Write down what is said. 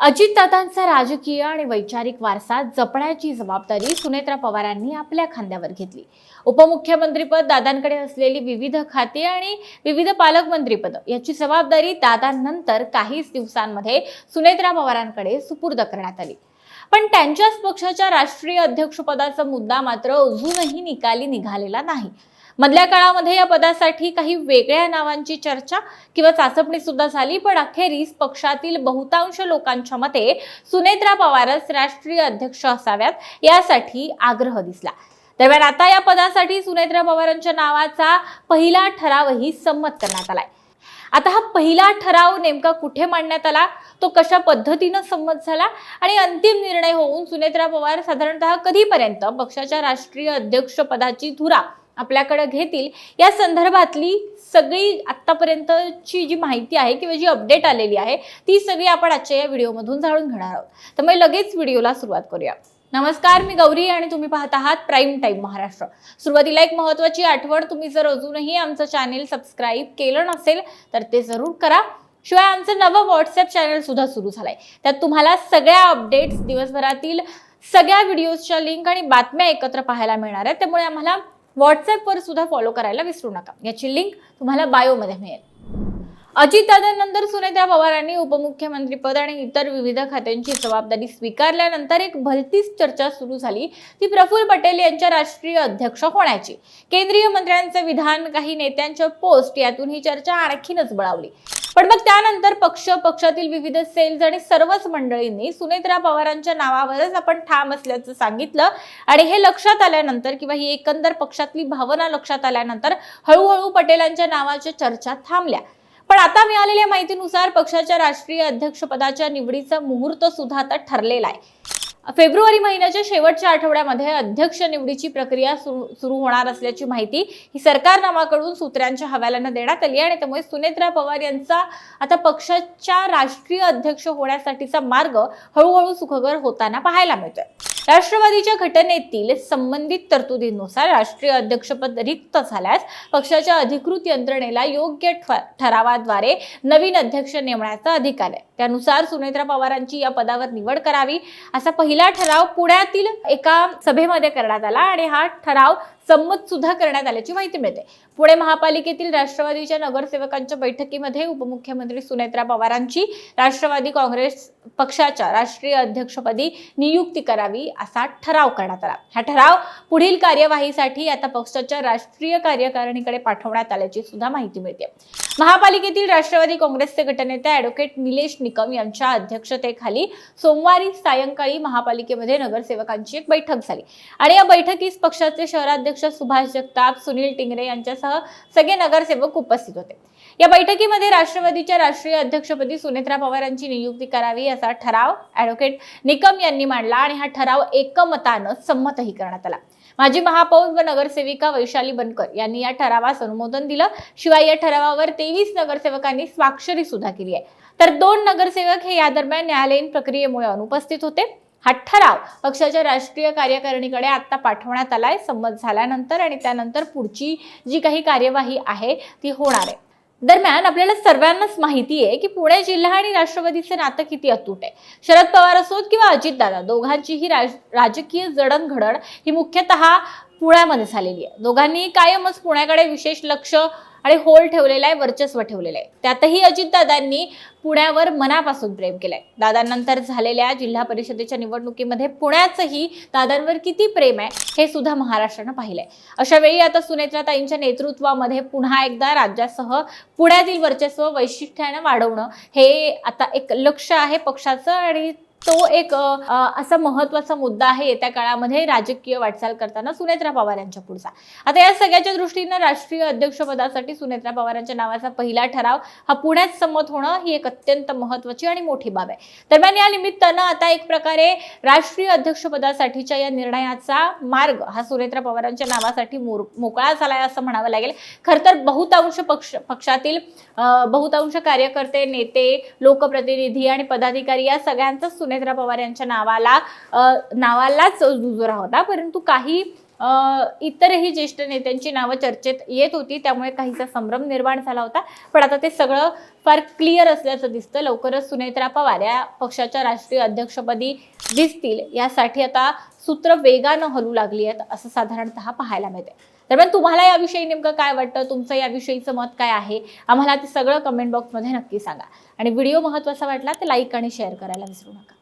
अजितदादांचा राजकीय आणि वैचारिक वारसा जपण्याची जबाबदारी सुनेत्रा पवारांनी आपल्या खांद्यावर घेतली. उपमुख्यमंत्रीपद दादांकडे असलेली विविध खाती आणि विविध पालकमंत्रीपद याची जबाबदारी दादांनंतर काहीच दिवसांमध्ये सुनेत्रा पवारांकडे सुपूर्द करण्यात आली. पण त्यांच्याच पक्षाच्या राष्ट्रीय अध्यक्षपदाचा मुद्दा मात्र अजूनही निकाली निघालेला नाही. मधल्या काळामध्ये या पदासाठी काही वेगळ्या नावांची चर्चा किंवा चाचपणी सुद्धा झाली पण अखेरीस पक्षातील बहुतांश लोकांच्या मते सुनेत्रा पवारच राष्ट्रीय अध्यक्ष असाव्यात यासाठी आग्रह दिसला. दरम्यान आता या पदासाठी सुनेत्रा पवारांच्या नावाचा पहिला ठरावही संमत करण्यात आलाय. आता हा पहिला ठराव नेमका कुठे मांडण्यात आला? तो कशा पद्धतीनं संमत झाला? आणि अंतिम निर्णय होऊन सुनेत्रा पवार साधारणतः कधीपर्यंत पक्षाच्या राष्ट्रीय अध्यक्ष पदाची धुरा आपल्याकडे घेतील. या संदर्भातली सगळी आत्तापर्यंतची जी माहिती आहे किंवा जी अपडेट आलेली आहे ती सगळी आपण आजच्या या व्हिडिओमधून जाणून घेणार आहोत. तर मग लगेच व्हिडिओला सुरुवात करूया. नमस्कार मी गौरी आणि तुम्ही पाहत आहात प्राईम टाईम महाराष्ट्र. सुरुवातीला एक महत्वाची आठवण तुम्ही जर अजूनही आमचं चॅनेल सबस्क्राईब केलं नसेल तर ते जरूर करा. शिवाय आमचं नवं व्हॉट्सअप चॅनल सुद्धा सुरू झालंय. त्यात तुम्हाला सगळ्या अपडेट्स दिवसभरातील सगळ्या व्हिडिओजच्या लिंक आणि बातम्या एकत्र पाहायला मिळणार आहेत. त्यामुळे आम्हाला व्हॉट्सअपवर सुद्धा फॉलो करायला विसरू नका. याची लिंक तुम्हाला बायोमध्ये मिळेल. अजितदादांनंतर सुनेत्रा पवारांनी उपमुख्यमंत्रीपद आणि इतर विविध खात्यांची जबाबदारी स्वीकारल्यानंतर एक भलतीच चर्चा सुरू झाली. ती प्रफुल्ल पटेल यांच्या राष्ट्रीय अध्यक्ष होण्याची. केंद्रीय मंत्र्यांचं विधान काही नेत्यांच्या पोस्ट यातून ही चर्चा आणखीनच बळावली. पण मग त्यानंतर पक्ष पक्षातील विविध सेल्स आणि सर्वच मंडळींनी सुनेत्रा पवारांच्या नावावरच आपण ठाम असल्याचं सांगितलं. आणि हे लक्षात आल्यानंतर किंवा ही एकंदर पक्षातली भावना लक्षात आल्यानंतर हळूहळू पटेलांच्या नावाच्या चर्चा थांबल्या. पण आता मिळालेल्या माहितीनुसार पक्षाच्या राष्ट्रीय अध्यक्षपदाच्या निवडीचा मुहूर्त सुद्धा आता ठरलेला आहे. फेब्रुवारी महिन्याच्या शेवटच्या आठवड्यामध्ये अध्यक्ष निवडीची प्रक्रिया सुरू सुरू होणार असल्याची माहिती ही सरकारनामाकडून सूत्रांच्या हवाल्यानं देण्यात आली आणि त्यामुळे सुनेत्रा पवार यांचा आता पक्षाच्या राष्ट्रीय अध्यक्ष होण्यासाठीचा मार्ग हळूहळू सुखकर होताना पाहायला मिळतोय. राष्ट्रवादीच्या घटनेतील संबंधित तरतुदींनुसार राष्ट्रीय अध्यक्षपद रिक्त झाल्यास पक्षाच्या अधिकृत यंत्रणेला योग्य ठरावाद्वारे नवीन अध्यक्ष नेमण्याचा अधिकार आहे. त्यानुसार सुनेत्रा पवारांची या पदावर निवड करावी असा पहिला ठराव पुण्यातील एका सभेमध्ये करण्यात आला आणि हा ठराव संमत सुद्धा करण्यात आल्याची माहिती मिळते. पुणे महापालिकेतील राष्ट्रवादीच्या नगरसेवकांच्या बैठकीमध्ये उपमुख्यमंत्री सुनेत्रा पवारांची राष्ट्रवादी काँग्रेस पक्षाच्या राष्ट्रीय अध्यक्षपदी नियुक्ती करावी असा ठराव करण्यात आला. हा ठराव पुढील कार्यवाहीसाठी आता पक्षाच्या राष्ट्रीय कार्यकारिणीकडे पाठवण्यात आल्याची सुद्धा माहिती मिळते. महापालिकेतील राष्ट्रवादी काँग्रेसचे गटनेते अॅडव्होकेट निलेश निकम यांच्या अध्यक्षतेखाली सोमवारी सायंकाळी महापालिकेमध्ये नगरसेवकांची एक बैठक झाली. आणि या बैठकीस पक्षाचे शहराध्यक्ष सुभाष जगताप सुनील टिंगरे यांच्यासह सगळे नगरसेवक उपस्थित होते. या बैठकीमध्ये राष्ट्रवादीच्या राष्ट्रीय अध्यक्षपदी सुनेत्रा पवार यांची नियुक्ती करावी असा ठराव अॅडव्होकेट निकम यांनी मांडला आणि हा ठराव एकमतानं संमतही करण्यात आला. माजी महापौर व नगरसेविका वैशाली बनकर यांनी या ठरावास अनुमोदन दिलं. शिवाय या ठरावावर तेवीस नगरसेवकांनी स्वाक्षरी सुद्धा केली आहे. तर दोन नगरसेवक हे या दरम्यान न्यायालयीन प्रक्रियेमुळे अनुपस्थित होते. हा ठराव पक्षाच्या राष्ट्रीय कार्यकारिणीकडे आता पाठवण्यात आलाय. संमत झाल्यानंतर आणि त्यानंतर पुढची जी काही कार्यवाही आहे ती होणार आहे. दरम्यान आपल्याला सर्वांनाच माहिती आहे की पुणे जिल्हा आणि राष्ट्रवादीचे नातं किती अतूट आहे. शरद पवार असोत किंवा अजितदादा दोघांचीही राज राजकीय जडणघडण ही मुख्यतः पुण्यामध्ये झालेली आहे. दोघांनी कायमच पुण्याकडे विशेष लक्ष आणि होल ठेवलेला आहे वर्चस्व ठेवलेलं आहे. त्यातही अजितदादांनी पुण्यावर मनापासून प्रेम केलंय. दादांनंतर झालेल्या जिल्हा परिषदेच्या निवडणुकीमध्ये पुण्याचंही दादांवर किती प्रेम आहे हे सुद्धा महाराष्ट्रानं पाहिलंय. अशा वेळी आता सुनेत्राताईंच्या नेतृत्वामध्ये पुन्हा एकदा राज्यासह पुण्यातील वर्चस्व वैशिष्ट्यानं वाढवणं हे आता एक लक्ष आहे पक्षाचं आणि तो एक असा महत्त्वाचा मुद्दा आहे येत्या काळामध्ये राजकीय वाटचाल करताना सुनेत्रा पवार यांच्या पुढचा. आता या सगळ्याच्या दृष्टीनं राष्ट्रीय अध्यक्षपदासाठी सुनेत्रा पवारांच्या नावाचा पहिला ठराव हा पुण्यात संमत होणं ही एक अत्यंत महत्वाची आणि मोठी बाब आहे. दरम्यान या निमित्तानं आता एक प्रकारे राष्ट्रीय अध्यक्षपदासाठीच्या या निर्णयाचा मार्ग हा सुनेत्रा पवारांच्या नावासाठी मोर- मोकळा झालाय असं म्हणावं लागेल. खरं तर बहुतांश पक्ष पक्षातील बहुतांश कार्यकर्ते नेते लोकप्रतिनिधी आणि पदाधिकारी या सगळ्यांचा सुनेत्रा पवार यांच्या नावाला नावालाच दुजोरा होता परंतु काही इतरही ज्येष्ठ नेत्यांची नावं चर्चेत येत होती त्यामुळे काहीसा संभ्रम निर्माण झाला होता. पण आता ते सगळं फार क्लिअर असल्याचं दिसतं. लवकरच सुनेत्रा पवार या पक्षाच्या राष्ट्रीय अध्यक्षपदी दिसतील. यासाठी आता सूत्र वेगानं हलू लागली आहेत असं साधारणतः पाहायला मिळते दरम्यान तुम्हाला याविषयी नेमकं काय वाटतं? तुमचं याविषयीचं मत काय आहे? आम्हाला ते सगळं कमेंट बॉक्समध्ये नक्की सांगा. आणि व्हिडिओ महत्त्वाचा वाटला तर लाईक आणि शेअर करायला विसरू नका.